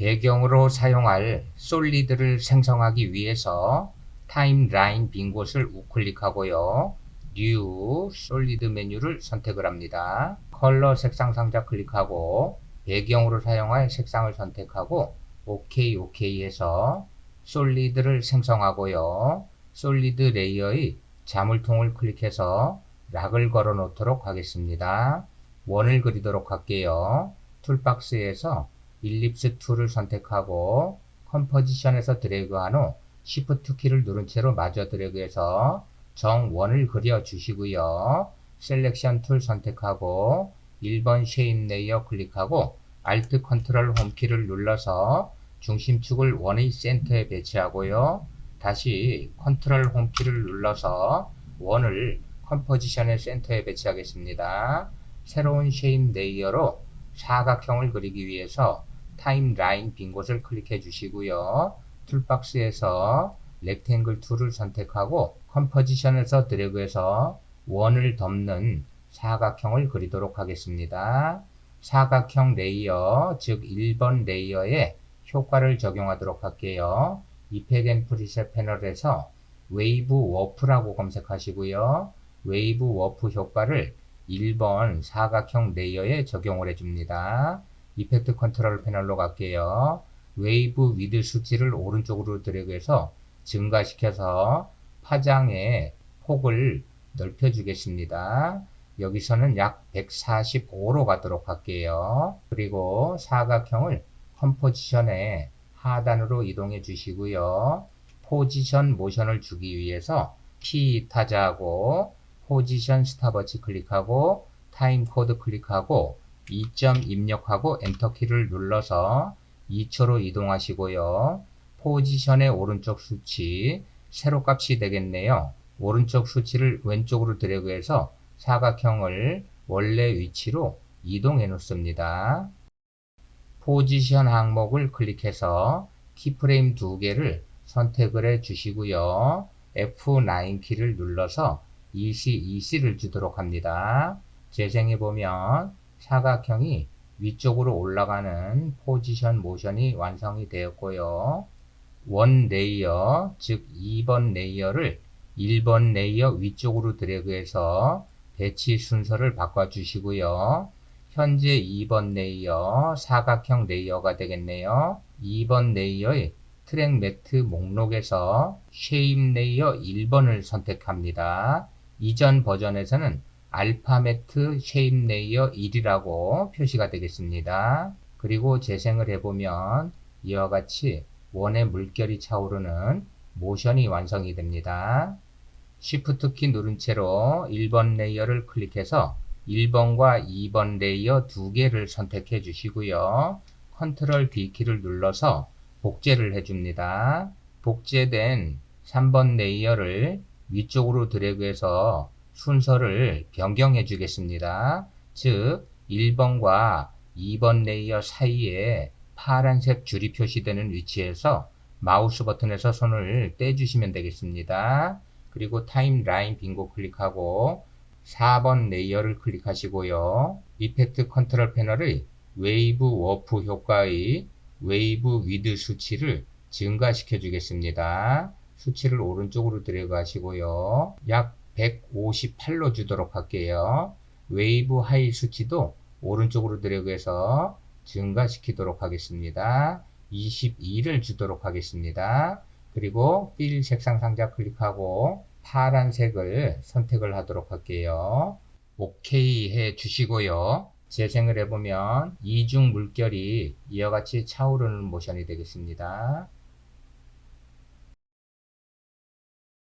배경으로 사용할 솔리드를 생성하기 위해서 타임라인 빈 곳을 우클릭하고요. New 솔리드 메뉴를 선택을 합니다. 컬러 색상 상자 클릭하고 배경으로 사용할 색상을 선택하고 OK OK 해서 솔리드를 생성하고요. 솔리드 레이어의 자물통을 클릭해서 락을 걸어 놓도록 하겠습니다. 원을 그리도록 할게요. 툴박스에서 일립스 툴을 선택하고 컴포지션에서 드래그한 후 Shift 키를 누른 채로 마저 드래그해서 정원을 그려 주시고요. 셀렉션 툴 선택하고 1번 쉐입 레이어 클릭하고 Alt 컨트롤 홈 키를 눌러서 중심축을 원의 센터에 배치하고요. 다시 컨트롤 홈 키를 눌러서 원을 컴포지션의 센터에 배치하겠습니다. 새로운 쉐입 레이어로 사각형을 그리기 위해서 타임라인 빈 곳을 클릭해 주시고요. 툴박스에서 렉탱글 툴을 선택하고 컴포지션에서 드래그해서 원을 덮는 사각형을 그리도록 하겠습니다. 사각형 레이어, 즉 1번 레이어에 효과를 적용하도록 할게요. 이펙 앤 프리셋 패널에서 웨이브 워프라고 검색하시고요. 웨이브 워프 효과를 1번 사각형 레이어에 적용을 해줍니다. 이펙트 컨트롤 패널로 갈게요. 웨이브 위드 수치를 오른쪽으로 드래그해서 증가시켜서 파장의 폭을 넓혀주겠습니다. 여기서는 약 145로 가도록 할게요. 그리고 사각형을 컴포지션의 하단으로 이동해 주시고요. 포지션 모션을 주기 위해서 키 타자하고 포지션 스탑워치 클릭하고 타임 코드 클릭하고 2점 입력하고 엔터 키를 눌러서 2초로 이동하시고요. 포지션의 오른쪽 수치 세로 값이 되겠네요. 오른쪽 수치를 왼쪽으로 드래그해서 사각형을 원래 위치로 이동해 놓습니다. 포지션 항목을 클릭해서 키프레임 두 개를 선택을 해 주시고요. F9 키를 눌러서 EC, EC를 주도록 합니다. 재생해 보면 사각형이 위쪽으로 올라가는 포지션 모션이 완성이 되었고요. 원 레이어, 즉 2번 레이어를 1번 레이어 위쪽으로 드래그해서 배치 순서를 바꿔주시고요. 현재 2번 레이어 사각형 레이어가 되겠네요. 2번 레이어의 트랙 매트 목록에서 쉐입 레이어 1번을 선택합니다. 이전 버전에서는 알파 매트 쉐입 레이어 1이라고 표시가 되겠습니다. 그리고 재생을 해보면 이와 같이 원의 물결이 차오르는 모션이 완성이 됩니다. Shift 키 누른 채로 1번 레이어를 클릭해서 1번과 2번 레이어 두 개를 선택해 주시고요. Ctrl D 키를 눌러서 복제를 해줍니다. 복제된 3번 레이어를 위쪽으로 드래그해서 순서를 변경해 주겠습니다. 즉 1번과 2번 레이어 사이에 파란색 줄이 표시되는 위치에서 마우스 버튼에서 손을 떼주시면 되겠습니다. 그리고 타임라인 빈고 클릭하고 4번 레이어를 클릭하시고요. 이펙트 컨트롤 패널의 웨이브 워프 효과의 웨이브 위드 수치를 증가시켜 주겠습니다. 수치를 오른쪽으로 하시고요. 약 158로 주도록 할게요. 웨이브 하이 수치도 오른쪽으로 드래그해서 증가시키도록 하겠습니다. 22를 주도록 하겠습니다. 그리고 필 색상 상자 클릭하고 파란색을 선택을 하도록 할게요. OK 해 주시고요. 재생을 해보면 이중 물결이 이와 같이 차오르는 모션이 되겠습니다.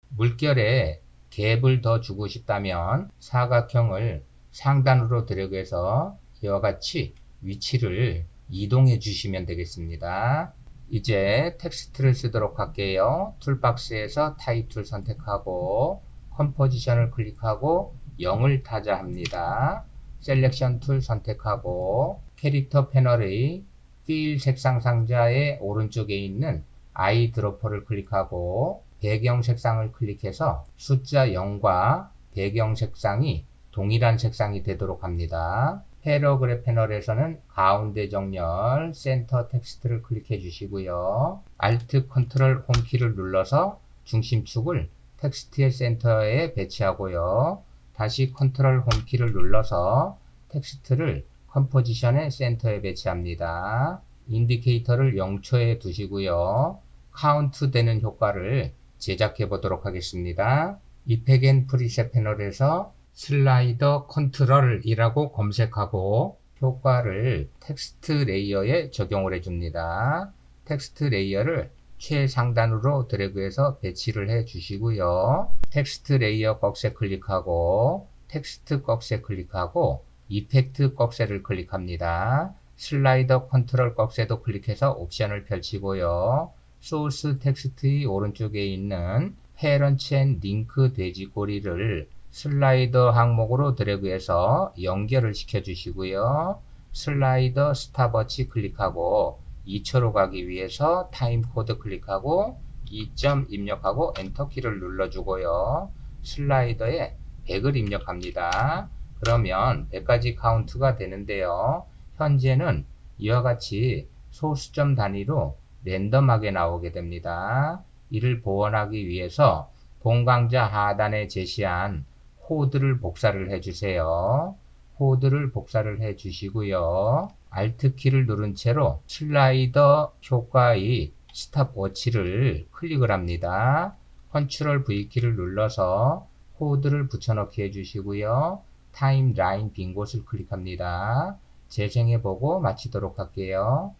물결에 갭을 더 주고 싶다면 사각형을 상단으로 드래그해서 이와 같이 위치를 이동해 주시면 되겠습니다. 이제 텍스트를 쓰도록 할게요. 툴박스에서 타이틀 선택하고 컴포지션을 클릭하고 0을 타자 합니다. 셀렉션 툴 선택하고 캐릭터 패널의 필 색상 상자의 오른쪽에 있는 아이 드로퍼를 클릭하고 배경 색상을 클릭해서 숫자 0과 배경 색상이 동일한 색상이 되도록 합니다. 패러그래프 패널에서는 가운데 정렬 센터 텍스트를 클릭해 주시고요. Alt 컨트롤 홈키를 눌러서 중심축을 텍스트의 센터에 배치하고요. 다시 컨트롤 홈키를 눌러서 텍스트를 컴포지션의 센터에 배치합니다. 인디케이터를 0초에 두시고요. 카운트 되는 효과를 제작해 보도록 하겠습니다. 이펙 앤 프리셋 패널에서 슬라이더 컨트롤이라고 검색하고 효과를 텍스트 레이어에 적용을 해줍니다. 텍스트 레이어를 최상단으로 드래그해서 배치를 해 주시고요. 텍스트 레이어 꺽쇠 클릭하고 텍스트 꺽쇠 클릭하고 이펙트 꺽쇠를 클릭합니다. 슬라이더 컨트롤 꺽쇠도 클릭해서 옵션을 펼치고요. 소스 텍스트의 오른쪽에 있는 페런츠 앤 링크 돼지꼬리를 슬라이더 항목으로 드래그해서 연결을 시켜 주시고요. 슬라이더 스탑워치 클릭하고 2초로 가기 위해서 타임 코드 클릭하고 2점 입력하고 엔터 키를 눌러주고요. 슬라이더에 100을 입력합니다. 그러면 100까지 카운트가 되는데요. 현재는 이와 같이 소수점 단위로 랜덤하게 나오게 됩니다. 이를 보완하기 위해서 본 강좌 하단에 제시한 코드를 복사를 해주세요. 코드를 복사를 해 주시고요. Alt 키를 누른 채로 슬라이더 효과의 스탑워치를 클릭을 합니다. Ctrl V 키를 눌러서 코드를 붙여넣기 해주시고요. 타임라인 빈 곳을 클릭합니다. 재생해 보고 마치도록 할게요.